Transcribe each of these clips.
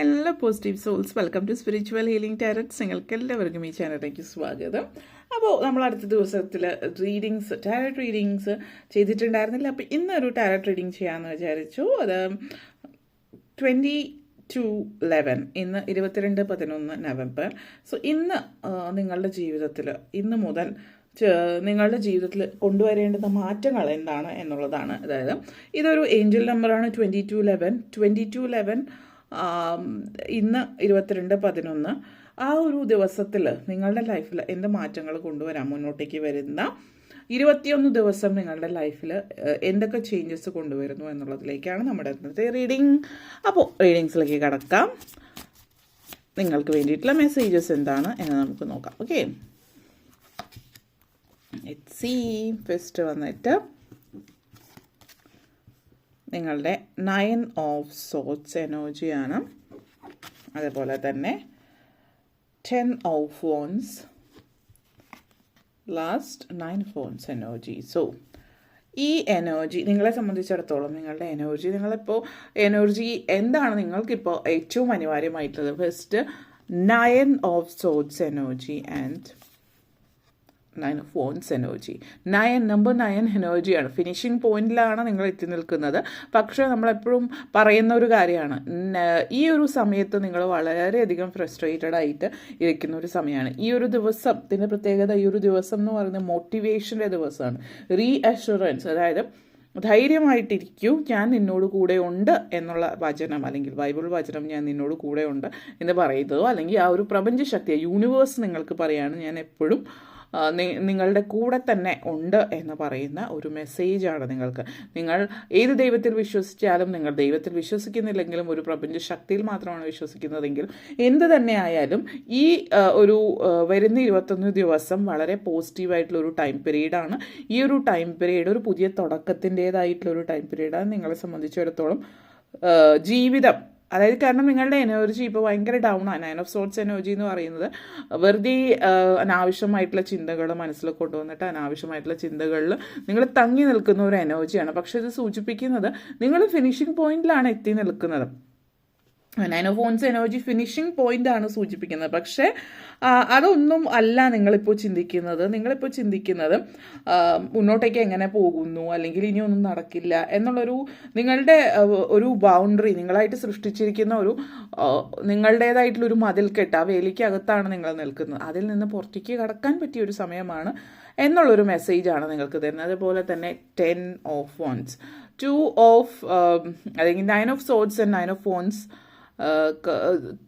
എല്ലാ positive souls welcome to spiritual healing tarots നിങ്ങൾക്ക് എല്ലാവർക്കും ഈ ചാനലിലേക്ക് സ്വാഗതം. അപ്പോൾ നമ്മൾ അടുത്ത ദിവസത്തിൽ റീഡിങ്സ് ടാരറ്റ് റീഡിങ്സ് ചെയ്തിട്ടുണ്ടായിരുന്നില്ല. അപ്പോൾ ഇന്നൊരു ടാരറ്റ് റീഡിങ് ചെയ്യാമെന്ന് വിചാരിച്ചു. അത് ട്വന്റി ടു ലെവൻ ഇന്ന് ഇരുപത്തിരണ്ട് പതിനൊന്ന് നവംബർ. സോ ഇന്ന് നിങ്ങളുടെ ജീവിതത്തിൽ ഇന്ന് മുതൽ നിങ്ങളുടെ ജീവിതത്തിൽ കൊണ്ടുവരേണ്ടുന്ന മാറ്റങ്ങൾ എന്താണ് എന്നുള്ളതാണ്. അതായത് ഇതൊരു ഏഞ്ചൽ നമ്പറാണ് twenty two eleven twenty two eleven ഇന്ന് ഇരുപത്തിരണ്ട് പതിനൊന്ന്. ആ ഒരു ദിവസത്തിൽ നിങ്ങളുടെ ലൈഫിൽ എന്ത് മാറ്റങ്ങൾ കൊണ്ടുവരാം മുന്നോട്ടേക്ക് വരുന്ന ഇരുപത്തിയൊന്ന് ദിവസം നിങ്ങളുടെ ലൈഫിൽ എന്തൊക്കെ ചേഞ്ചസ് കൊണ്ടുവരുന്നു എന്നുള്ളതിലേക്കാണ് നമ്മുടെ ഇന്നത്തെ റീഡിങ് അപ്പോൾ റീഡിങ്സിലേക്ക് കടക്കാം. നിങ്ങൾക്ക് വേണ്ടിയിട്ടുള്ള മെസ്സേജസ് എന്താണ് എന്ന് നമുക്ക് നോക്കാം. ഓക്കെ സി ഫസ്റ്റ് വന്നിട്ട് നിങ്ങളുടെ നയൻ ഓഫ് സോട്ട്സ് എനർജിയാണ് അതുപോലെ തന്നെ ten of phones last nine phones energy so ഈ എനർജി നിങ്ങളെ സംബന്ധിച്ചിടത്തോളം നിങ്ങളുടെ എനർജി നിങ്ങളിപ്പോൾ എനർജി എന്താണ് നിങ്ങൾക്കിപ്പോൾ ഏറ്റവും അനിവാര്യമായിട്ടുള്ളത്? First nine of thoughts energy and nine of ones energy nine number nine എനർജിയാണ് ഫിനിഷിംഗ് പോയിന്റിലാണ് നിങ്ങൾ എത്തി നിൽക്കുന്നത്. പക്ഷേ നമ്മളെപ്പോഴും പറയുന്ന ഒരു കാര്യമാണ്. ഈ ഒരു സമയത്ത് നിങ്ങൾ വളരെയധികം ഫ്രസ്ട്രേറ്റഡ് ആയിട്ട് ഇരിക്കുന്ന ഒരു സമയമാണ്. ഈ ഒരു ദിവസത്തിന്റെ പ്രത്യേകത ഈ ഒരു ദിവസം എന്ന് പറയുന്നത് മോട്ടിവേഷന്റെ ദിവസമാണ്. റീ അഷുറൻസ് അതായത് ധൈര്യമായിട്ടിരിക്കൂ ഞാൻ നിന്നോട് കൂടെ ഉണ്ട് എന്നുള്ള വചനം അല്ലെങ്കിൽ ബൈബിൾ വചനം ഞാൻ നിന്നോട് കൂടെ ഉണ്ട് എന്ന് പറയുന്നതോ അല്ലെങ്കിൽ ആ ഒരു പ്രപഞ്ച ശക്തി യൂണിവേഴ്സ് നിങ്ങൾക്ക് പറയാണ് ഞാൻ എപ്പോഴും നിങ്ങളുടെ കൂടെ തന്നെ ഉണ്ട് എന്ന് പറയുന്ന ഒരു മെസ്സേജാണ് നിങ്ങൾക്ക്. നിങ്ങൾ ഏത് ദൈവത്തിൽ വിശ്വസിച്ചാലും നിങ്ങൾ ദൈവത്തിൽ വിശ്വസിക്കുന്നില്ലെങ്കിലും ഒരു പ്രപഞ്ച ശക്തിയിൽ മാത്രമാണ് വിശ്വസിക്കുന്നതെങ്കിൽ എന്ത് തന്നെ ആയാലും ഈ ഒരു വരുന്ന ഇരുപത്തൊന്ന് ദിവസം വളരെ പോസിറ്റീവായിട്ടുള്ള ഒരു ടൈം പീരീഡാണ്. ഈ ഒരു ടൈം പീരീഡ് ഒരു പുതിയ തുടക്കത്തിന്റെതായിട്ടുള്ള ഒരു ടൈം പീരീഡാണ്. നിങ്ങളെ സംബന്ധിച്ചിടത്തോളം ജീവിതം അതായത് കാരണം നിങ്ങളുടെ എനർജി ഇപ്പോൾ ഭയങ്കര ഡൗൺ ആണ് നയൻ ഓഫ് സോട്ട്സ് എനർജി എന്ന് പറയുന്നത്. വെറുതെ അനാവശ്യമായിട്ടുള്ള ചിന്തകൾ മനസ്സിൽ കൊണ്ടുവന്നിട്ട് അനാവശ്യമായിട്ടുള്ള ചിന്തകളിൽ നിങ്ങൾ തങ്ങി നിൽക്കുന്ന ഒരു എനർജിയാണ് പക്ഷെ ഇത് സൂചിപ്പിക്കുന്നത് നിങ്ങൾ ഫിനിഷിംഗ് പോയിന്റിലാണ് എത്തി നിൽക്കുന്നത്. Nine of wands energy finishing point ആണ് സൂചിപ്പിക്കുന്നത്. പക്ഷേ അതൊന്നും അല്ല നിങ്ങളിപ്പോൾ ചിന്തിക്കുന്നത്. നിങ്ങളിപ്പോൾ ചിന്തിക്കുന്നത് മുന്നോട്ടേക്ക് എങ്ങനെ പോകുന്നു? അല്ലെങ്കിൽ ഇനിയൊന്നും നടക്കില്ല എന്നുള്ളൊരു നിങ്ങളുടെ ഒരു ബൗണ്ടറി നിങ്ങളായിട്ട് സൃഷ്ടിച്ചിരിക്കുന്ന ഒരു നിങ്ങളുടേതായിട്ടുള്ളൊരു മതിൽക്കെട്ട് ആ വേലിക്കകത്താണ് നിങ്ങൾ നിൽക്കുന്നത്. അതിൽ നിന്ന് പുറത്തേക്ക് കടക്കാൻ പറ്റിയ ഒരു സമയമാണ് എന്നുള്ളൊരു മെസ്സേജാണ് നിങ്ങൾക്ക് തരുന്നത്. അതുപോലെ തന്നെ ten of wands two of അല്ലെങ്കിൽ nine of swords and nine of phones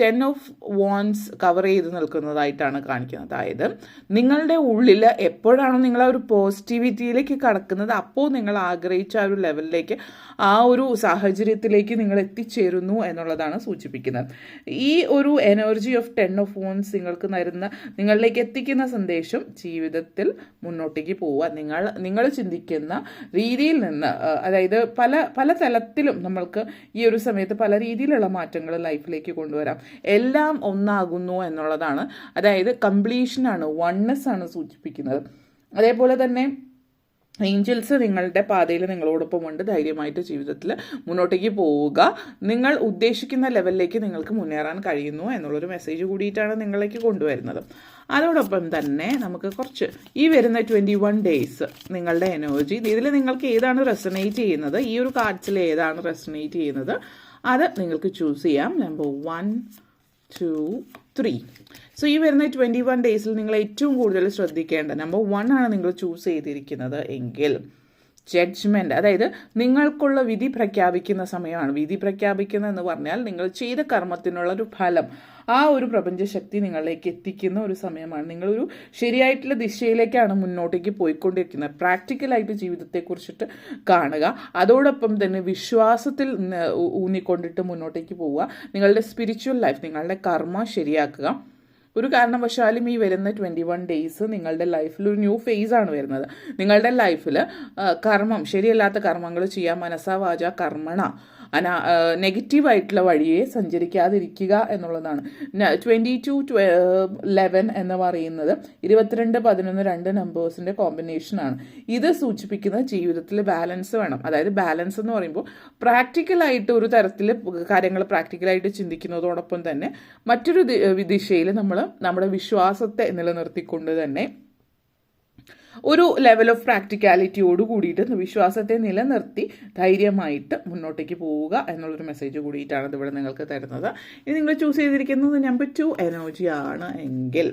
ten of wands cover ചെയ്ത് നിൽക്കുന്നതായിട്ടാണ് കാണിക്കുന്നത്. അതായത് നിങ്ങളുടെ ഉള്ളിൽ എപ്പോഴാണോ നിങ്ങൾ ആ ഒരു പോസിറ്റിവിറ്റിയിലേക്ക് കടക്കുന്നത് അപ്പോൾ നിങ്ങൾ ആഗ്രഹിച്ച ആ ഒരു ലെവലിലേക്ക് ആ ഒരു സാഹചര്യത്തിലേക്ക് നിങ്ങൾ എത്തിച്ചേരുന്നു എന്നുള്ളതാണ് സൂചിപ്പിക്കുന്നത്. ഈ ഒരു energy of ten of wands നിങ്ങൾക്ക് തരുന്ന നിങ്ങളിലേക്ക് എത്തിക്കുന്ന സന്ദേശം ജീവിതത്തിൽ മുന്നോട്ടേക്ക് പോവുക. നിങ്ങൾ നിങ്ങൾ ചിന്തിക്കുന്ന രീതിയിൽ നിന്ന് അതായത് പല പല തലത്തിലും നമ്മൾക്ക് ഈ ഒരു സമയത്ത് പല രീതിയിലുള്ള മാറ്റങ്ങൾ ലൈഫിലേക്ക് കൊണ്ടുവരാം. എല്ലാം ഒന്നാകുന്നു എന്നുള്ളതാണ്. അതായത് കംപ്ലീഷനാണ് വണ്ണസ് ആണ് സൂചിപ്പിക്കുന്നത്. അതേപോലെ തന്നെ ഏഞ്ചൽസ് നിങ്ങളുടെ പാതയിൽ നിങ്ങളോടൊപ്പം ഉണ്ട്. ധൈര്യമായിട്ട് ജീവിതത്തിൽ മുന്നോട്ടേക്ക് പോവുക. നിങ്ങൾ ഉദ്ദേശിക്കുന്ന ലെവലിലേക്ക് നിങ്ങൾക്ക് മുന്നേറാൻ കഴിയുന്നു എന്നുള്ളൊരു മെസ്സേജ് കൂടിയിട്ടാണ് നിങ്ങളിലേക്ക് കൊണ്ടുവരുന്നത്. അതോടൊപ്പം തന്നെ നമുക്ക് കുറച്ച് ഈ വരുന്ന ട്വന്റി വൺ ഡേയ്സ് നിങ്ങളുടെ എനർജി ഇതിൽ നിങ്ങൾക്ക് ഏതാണ് റെസണേറ്റ് ചെയ്യുന്നത്? ഈ ഒരു കാർഡ്സിൽ ഏതാണ് റെസണേറ്റ് ചെയ്യുന്നത്? അത് നിങ്ങൾക്ക് ചൂസ് ചെയ്യാം. Number one two three so ഈ വരുന്ന ട്വന്റി വൺ ഡേയ്സിൽ നിങ്ങൾ ഏറ്റവും കൂടുതൽ ശ്രദ്ധിക്കേണ്ട നമ്പർ വൺ ആണ് നിങ്ങൾ ചൂസ് ചെയ്തിരിക്കുന്നത് എങ്കിൽ. ജഡ്ജ്മെന്റ് അതായത് നിങ്ങൾക്കുള്ള വിധി പ്രഖ്യാപിക്കുന്ന സമയമാണ്. വിധി പ്രഖ്യാപിക്കുന്ന എന്ന് പറഞ്ഞാൽ നിങ്ങൾ ചെയ്ത കർമ്മത്തിനുള്ള ഒരു ഫലം. ആ ഒരു പ്രപഞ്ചശക്തി നിങ്ങളിലേക്ക് എത്തിക്കുന്ന ഒരു സമയമാണ്. നിങ്ങളൊരു ശരിയായിട്ടുള്ള ദിശയിലേക്കാണ് മുന്നോട്ടേക്ക് പോയിക്കൊണ്ടിരിക്കുന്നത്. പ്രാക്ടിക്കലായിട്ട് ജീവിതത്തെക്കുറിച്ചിട്ട് കാണുക. അതോടൊപ്പം തന്നെ വിശ്വാസത്തിൽ ഊന്നിക്കൊണ്ടിട്ട് മുന്നോട്ടേക്ക് പോവുക. നിങ്ങളുടെ സ്പിരിച്വൽ ലൈഫ് നിങ്ങളുടെ കർമ്മ ശരിയാക്കുക. ഒരു കാരണവശാലും ഈ വരുന്ന ട്വന്റി വൺ ഡേയ്സ് നിങ്ങളുടെ ലൈഫിൽ ഒരു ന്യൂ ഫേസ് ആണ് വരുന്നത്. നിങ്ങളുടെ ലൈഫിൽ കർമ്മം ശരിയല്ലാത്ത കർമ്മങ്ങൾ ചെയ്യാൻ മനസ്സാ വാച കർമ്മണ. അനാ നെഗറ്റീവായിട്ടുള്ള വഴിയെ സഞ്ചരിക്കാതിരിക്കുക എന്നുള്ളതാണ്. ട്വന്റി ടു ലെവൻ എന്ന് പറയുന്നത് ഇരുപത്തിരണ്ട് പതിനൊന്ന് രണ്ട് നമ്പേഴ്സിന്റെ കോമ്പിനേഷനാണ് ഇത് സൂചിപ്പിക്കുന്ന ജീവിതത്തിൽ ബാലൻസ് വേണം. അതായത് ബാലൻസ് എന്ന് പറയുമ്പോൾ പ്രാക്ടിക്കലായിട്ട് ഒരു തരത്തിൽ കാര്യങ്ങൾ പ്രാക്ടിക്കലായിട്ട് ചിന്തിക്കുന്നതോടൊപ്പം തന്നെ മറ്റൊരു ദിശയിൽ നമ്മൾ നമ്മുടെ വിശ്വാസത്തെ നിലനിർത്തിക്കൊണ്ട് തന്നെ ഒരു ലെവൽ ഓഫ് പ്രാക്ടിക്കാലിറ്റിയോട് കൂടിയിട്ട് വിശ്വാസത്തെ നിലനിർത്തി ധൈര്യമായിട്ട് മുന്നോട്ടേക്ക് പോവുക എന്നുള്ളൊരു മെസ്സേജ് കൂടിയിട്ടാണ് ഇതിവിടെ നിങ്ങൾക്ക് തരുന്നത്. ഇനി നിങ്ങൾ ചൂസ് ചെയ്തിരിക്കുന്നത് നമ്പർ ടു ആണ് എങ്കിൽ.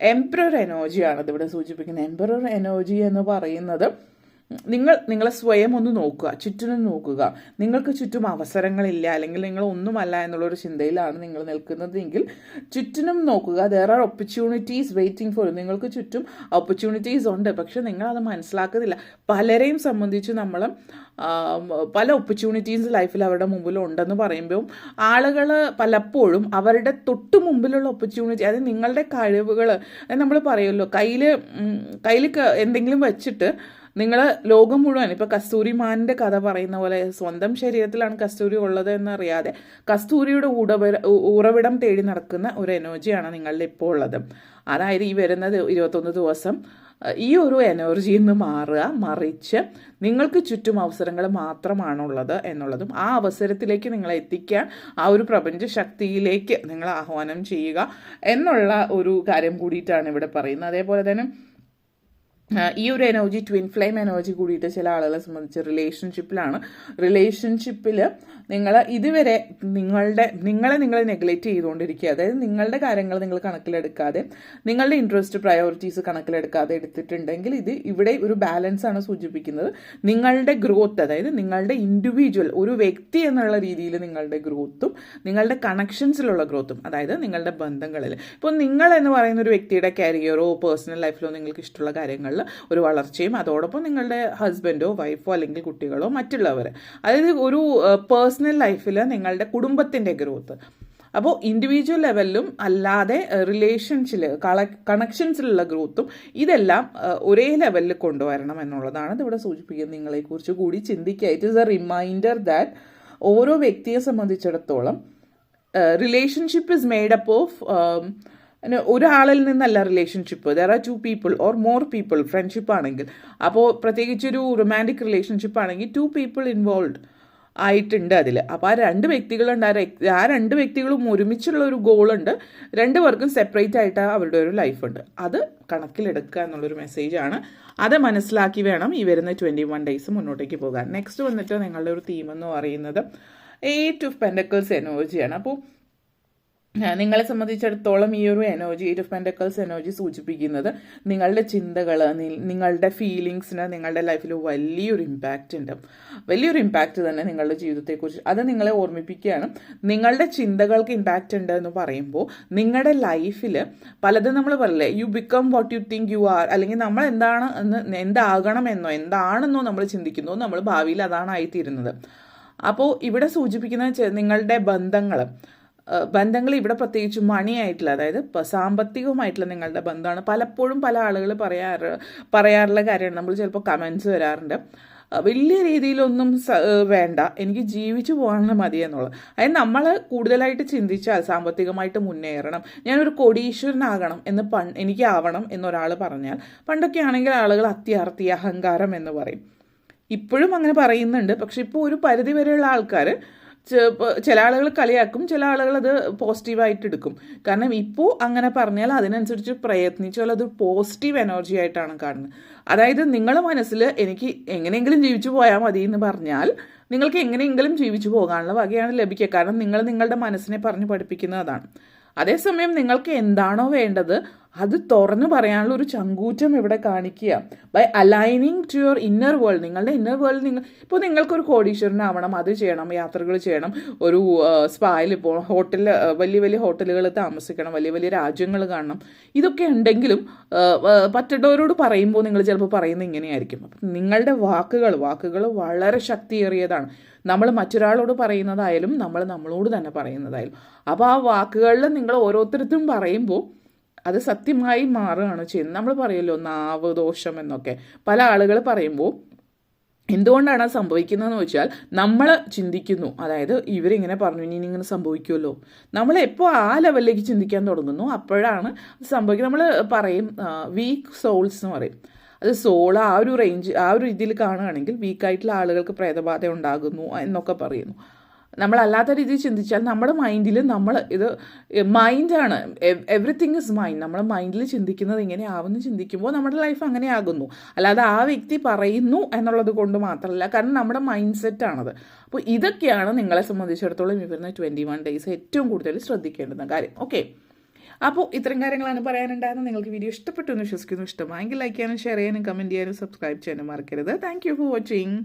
എംപ്രർ എനർജിയാണ് ഇതിവിടെ സൂചിപ്പിക്കുന്നത്. എംപ്രർ എനർജി എന്ന് പറയുന്നത് നിങ്ങൾ നിങ്ങളെ സ്വയം ഒന്ന് നോക്കുക ചുറ്റിനും നോക്കുക. നിങ്ങൾക്ക് ചുറ്റും അവസരങ്ങളില്ല അല്ലെങ്കിൽ നിങ്ങൾ ഒന്നുമല്ല എന്നുള്ളൊരു ചിന്തയിലാണ് നിങ്ങൾ നിൽക്കുന്നതെങ്കിൽ ചുറ്റിനും നോക്കുക. There are opportunities waiting for നിങ്ങൾക്ക് ചുറ്റും ഓപ്പർച്യൂണിറ്റീസ് ഉണ്ട് പക്ഷെ നിങ്ങൾ അത് മനസ്സിലാക്കുന്നില്ല. പലരെയും സംബന്ധിച്ച് നമ്മൾ പല ഓപ്പർച്യൂണിറ്റീസ് ലൈഫിൽ അവരുടെ മുമ്പിൽ ഉണ്ടെന്ന് പറയുമ്പോൾ ആളുകൾ പലപ്പോഴും അവരുടെ തൊട്ട് മുമ്പിലുള്ള ഓപ്പർച്യൂണിറ്റി അതായത് നിങ്ങളുടെ കഴിവുകൾ നമ്മൾ പറയുമല്ലോ കയ്യിൽ കയ്യിൽ എന്തെങ്കിലും വെച്ചിട്ട് നിങ്ങൾ ലോകം മുഴുവൻ ഇപ്പോൾ കസ്തൂരി മാനിന്റെ കഥ പറയുന്ന പോലെ സ്വന്തം ശരീരത്തിലാണ് കസ്തൂരി ഉള്ളത് എന്നറിയാതെ കസ്തൂരിയുടെ ഉടവ ഉറവിടം തേടി നടക്കുന്ന ഒരു എനർജിയാണ് നിങ്ങളുടെ ഇപ്പോൾ ഉള്ളത്. അതായത് ഈ വരുന്ന ഇരുപത്തൊന്ന് ദിവസം ഈ ഒരു എനർജിയിൽ നിന്ന് മാറുക മറിച്ച് നിങ്ങൾക്ക് ചുറ്റും അവസരങ്ങൾ മാത്രമാണുള്ളത് എന്നുള്ളതും ആ അവസരത്തിലേക്ക് നിങ്ങളെ എത്തിക്കാൻ ആ ഒരു പ്രപഞ്ച ശക്തിയിലേക്ക് നിങ്ങൾ ആഹ്വാനം ചെയ്യുക എന്നുള്ള ഒരു കാര്യം കൂടിയിട്ടാണ് ഇവിടെ പറയുന്നത്. അതേപോലെ തന്നെ ഈ ഒരു എനർജി ട്വിൻ ഫ്ലെയിം എനർജി കൂടിയിട്ട് ചില ആളുകളെ സംബന്ധിച്ച് റിലേഷൻഷിപ്പിലാണ് റിലേഷൻഷിപ്പിൽ നിങ്ങൾ ഇതുവരെ നിങ്ങളുടെ നിങ്ങളെ നിങ്ങൾ നെഗ്ലക്റ്റ് ചെയ്തുകൊണ്ടിരിക്കുക അതായത് നിങ്ങളുടെ കാര്യങ്ങൾ നിങ്ങൾ കണക്കിലെടുക്കാതെ നിങ്ങളുടെ ഇൻട്രസ്റ്റ് പ്രയോറിറ്റീസ് കണക്കിലെടുക്കാതെ എടുത്തിട്ടുണ്ടെങ്കിൽ ഇത് ഇവിടെ ഒരു ബാലൻസ് ആണ് സൂചിപ്പിക്കുന്നത്. നിങ്ങളുടെ ഗ്രോത്ത് അതായത് നിങ്ങളുടെ ഇൻഡിവിജ്വൽ ഒരു വ്യക്തി എന്നുള്ള രീതിയിൽ നിങ്ങളുടെ ഗ്രോത്തും നിങ്ങളുടെ കണക്ഷൻസിലുള്ള ഗ്രോത്തും അതായത് നിങ്ങളുടെ ബന്ധങ്ങളിൽ ഇപ്പോൾ നിങ്ങൾ എന്ന് പറയുന്ന ഒരു വ്യക്തിയുടെ കരിയറോ പേഴ്സണൽ ലൈഫിലോ നിങ്ങൾക്ക് ഇഷ്ടമുള്ള ഒരു വളർച്ചയും അതോടൊപ്പം നിങ്ങളുടെ ഹസ്ബൻഡോ വൈഫോ അല്ലെങ്കിൽ കുട്ടികളോ മറ്റുള്ളവർ അതായത് ഒരു പേഴ്സണൽ ലൈഫിൽ നിങ്ങളുടെ കുടുംബത്തിന്റെ ഗ്രോത്ത് അപ്പോൾ ഇൻഡിവിജ്വൽ ലെവലിലും അല്ലാതെ റിലേഷൻഷിൽ കള കണക്ഷൻസിലുള്ള ഗ്രോത്തും ഇതെല്ലാം ഒരേ ലെവലിൽ കൊണ്ടുവരണം എന്നുള്ളതാണ് ഇതിവിടെ സൂചിപ്പിക്കുന്നത്. നിങ്ങളെക്കുറിച്ച് കൂടി ചിന്തിക്കുക. It is a reminder that ഓരോ വ്യക്തിയെ സംബന്ധിച്ചിടത്തോളം relationship is made up of ഒരാളിൽ നിന്നല്ല relationship there are two people or more people friendship ആണെങ്കിൽ. അപ്പോൾ പ്രത്യേകിച്ചൊരു റൊമാന്റിക് റിലേഷൻഷിപ്പ് ആണെങ്കിൽ ടു പീപ്പിൾ ഇൻവോൾവ് ആയിട്ടുണ്ട് അതിൽ അപ്പോൾ ആ രണ്ട് വ്യക്തികളുണ്ട് ആ രണ്ട് വ്യക്തികളും ഒരുമിച്ചുള്ള ഒരു ഗോളുണ്ട് രണ്ട് പേർക്കും സെപ്പറേറ്റ് ആയിട്ട് അവരുടെ ഒരു ലൈഫുണ്ട് അത് കണക്കിലെടുക്കുക എന്നുള്ളൊരു മെസ്സേജാണ് അത് മനസ്സിലാക്കി വേണം ഈ വരുന്ന ട്വന്റി വൺ ഡേയ്സ് മുന്നോട്ടേക്ക് പോകാൻ. നെക്സ്റ്റ് വന്നിട്ട് നിങ്ങളുടെ ഒരു തീം എന്ന് പറയുന്നത് എയ്റ്റ് ഓഫ് പെൻഡക്കിൾസ് എനർജിയാണ് അപ്പോൾ നിങ്ങളെ സംബന്ധിച്ചിടത്തോളം ഈ ഒരു എനർജി എയ്റ്റ് ഓഫ് എനർജി സൂചിപ്പിക്കുന്നത് നിങ്ങളുടെ ചിന്തകൾ നിങ്ങളുടെ ഫീലിങ്സിന് നിങ്ങളുടെ ലൈഫിൽ വലിയൊരു ഇമ്പാക്റ്റ് ഉണ്ട്. വലിയൊരു ഇമ്പാക്റ്റ് തന്നെ നിങ്ങളുടെ ജീവിതത്തെക്കുറിച്ച്. അത് നിങ്ങളെ ഓർമ്മിപ്പിക്കുകയാണ്. നിങ്ങളുടെ ചിന്തകൾക്ക് ഇമ്പാക്റ്റ് ഉണ്ട് എന്ന് പറയുമ്പോൾ നിങ്ങളുടെ ലൈഫിൽ പലതും നമ്മൾ പറയില്ലേ you become what you think you are അല്ലെങ്കിൽ നമ്മൾ എന്താണ് എന്ന് എന്താകണമെന്നോ എന്താണെന്നോ നമ്മൾ ചിന്തിക്കുന്നു നമ്മൾ ഭാവിയിൽ അതാണ് ആയിത്തീരുന്നത്. അപ്പോൾ ഇവിടെ സൂചിപ്പിക്കുന്ന നിങ്ങളുടെ ബന്ധങ്ങൾ ബന്ധങ്ങൾ ഇവിടെ പ്രത്യേകിച്ച് മണിയായിട്ടുള്ള അതായത് സാമ്പത്തികവുമായിട്ടുള്ള നിങ്ങളുടെ ബന്ധമാണ്. പലപ്പോഴും പല ആളുകൾ പറയാറ് പറയാറുള്ള കാര്യമാണ്. നമ്മൾ ചിലപ്പോൾ കമൻസ് വരാറുണ്ട്. വലിയ രീതിയിലൊന്നും വേണ്ട. എനിക്ക് ജീവിച്ചു പോകാനുള്ള മതിയെന്നുള്ളത് അതായത് നമ്മൾ കൂടുതലായിട്ട് ചിന്തിച്ചാൽ സാമ്പത്തികമായിട്ട് മുന്നേറണം. ഞാനൊരു കോടീശ്വരനാകണം എന്ന് പൺ എനിക്കാവണം എന്നൊരാൾ പറഞ്ഞാൽ പണ്ടൊക്കെ ആണെങ്കിൽ ആളുകൾ അത്യാർത്തി അഹങ്കാരം എന്ന് പറയും. ഇപ്പോഴും അങ്ങനെ പറയുന്നുണ്ട്. പക്ഷെ ഇപ്പോൾ ഒരു പരിധി വരെയുള്ള ആൾക്കാർ ചില ആളുകൾ കളിയാക്കും ചില ആളുകൾ അത് പോസിറ്റീവായിട്ട് എടുക്കും കാരണം ഇപ്പോൾ അങ്ങനെ പറഞ്ഞാൽ അതിനനുസരിച്ച് പ്രയത്നിച്ചാൽ അത് പോസിറ്റീവ് എനർജി ആയിട്ടാണ് കാണുന്നത്. അതായത് നിങ്ങളുടെ മനസ്സിൽ എനിക്ക് എങ്ങനെയെങ്കിലും ജീവിച്ചു പോയാൽ മതി എന്ന് പറഞ്ഞാൽ നിങ്ങൾക്ക് എങ്ങനെയെങ്കിലും ജീവിച്ചു പോകാനുള്ള വകയാണ് ലഭിക്കുക. കാരണം നിങ്ങൾ നിങ്ങളുടെ മനസ്സിനെ പറഞ്ഞ് പഠിപ്പിക്കുന്നതാണ് അതേസമയം നിങ്ങൾക്ക് എന്താണോ വേണ്ടത് അത് തുറന്നു പറയാനുള്ള ഒരു ചങ്കൂറ്റം ഇവിടെ കാണിക്കുക. By aligning to your inner world നിങ്ങളുടെ ഇന്നർ വേൾഡ് നിങ്ങൾ ഇപ്പോൾ നിങ്ങൾക്കൊരു കോടീശ്വരനാവണം അത് ചെയ്യണം യാത്രകൾ ചെയ്യണം. ഒരു സ്പായിൽ ഇപ്പോൾ ഹോട്ടൽ വലിയ വലിയ ഹോട്ടലുകളിൽ താമസിക്കണം വലിയ വലിയ രാജ്യങ്ങൾ കാണണം. ഇതൊക്കെ ഉണ്ടെങ്കിലും മറ്റുള്ളവരോട് പറയുമ്പോൾ നിങ്ങൾ ചിലപ്പോൾ പറയുന്നത് ഇങ്ങനെയായിരിക്കും. അപ്പം നിങ്ങളുടെ വാക്കുകൾ വാക്കുകൾ വളരെ ശക്തിയേറിയതാണ്. നമ്മൾ മറ്റൊരാളോട് പറയുന്നതായാലും നമ്മൾ നമ്മളോട് തന്നെ പറയുന്നതായാലും. അപ്പോൾ ആ വാക്കുകളിൽ നിങ്ങൾ ഓരോരുത്തരത്തും പറയുമ്പോൾ അത് സത്യമായി മാറുകയാണ് ചെയ്യുന്നത്. നമ്മൾ പറയുമല്ലോ നാവ് ദോഷം എന്നൊക്കെ. പല ആളുകൾ പറയുമ്പോൾ എന്തുകൊണ്ടാണ് അത് സംഭവിക്കുന്നതെന്ന് വെച്ചാൽ നമ്മൾ ചിന്തിക്കുന്നു. അതായത് ഇവരിങ്ങനെ പറഞ്ഞു ഇനി ഇങ്ങനെ സംഭവിക്കുമല്ലോ നമ്മൾ എപ്പോൾ ആ ലെവലിലേക്ക് ചിന്തിക്കാൻ തുടങ്ങുന്നു അപ്പോഴാണ് സംഭവിക്കുന്നത്. നമ്മൾ പറയും വീക്ക് സോൾസ് എന്ന് പറയും. അത് സോൾ ആ ഒരു റേഞ്ച് ആ ഒരു രീതിയിൽ കാണുകയാണെങ്കിൽ വീക്കായിട്ടുള്ള ആളുകൾക്ക് പ്രേതബാധ ഉണ്ടാകുന്നു എന്നൊക്കെ പറയുന്നു. നമ്മളല്ലാത്ത രീതിയിൽ ചിന്തിച്ചാൽ നമ്മുടെ മൈൻഡിൽ നമ്മൾ ഇത് മൈൻഡാണ് എവറിത്തിങ് ഇസ് മൈൻഡ് നമ്മുടെ മൈൻഡിൽ ചിന്തിക്കുന്നത് ഇങ്ങനെ ചിന്തിക്കുമ്പോൾ നമ്മുടെ ലൈഫ് അങ്ങനെ ആകുന്നു. അല്ലാതെ ആ വ്യക്തി പറയുന്നു എന്നുള്ളത് കൊണ്ട് മാത്രമല്ല കാരണം നമ്മുടെ മൈൻഡ് സെറ്റാണത് അപ്പോൾ ഇതൊക്കെയാണ് നിങ്ങളെ സംബന്ധിച്ചിടത്തോളം ഈ വരുന്ന ട്വന്റി വൺ ഡേയ്സ് ഏറ്റവും കൂടുതൽ ശ്രദ്ധിക്കേണ്ടുന്ന കാര്യം. ഓക്കെ അപ്പോൾ ഇത്തരം കാര്യങ്ങളാണ് പറയാനുണ്ടായിരുന്നത്. നിങ്ങൾക്ക് വീഡിയോ ഇഷ്ടപ്പെട്ടു എന്ന് വിശ്വസിക്കുന്നു. ഇഷ്ടമായെങ്കിൽ ലൈക്ക് ചെയ്യാനും ഷെയർ ചെയ്യാനും കമന്റ് ചെയ്യാനും സബ്സ്ക്രൈബ് ചെയ്യാനും മറക്കരുത്. Thank you for watching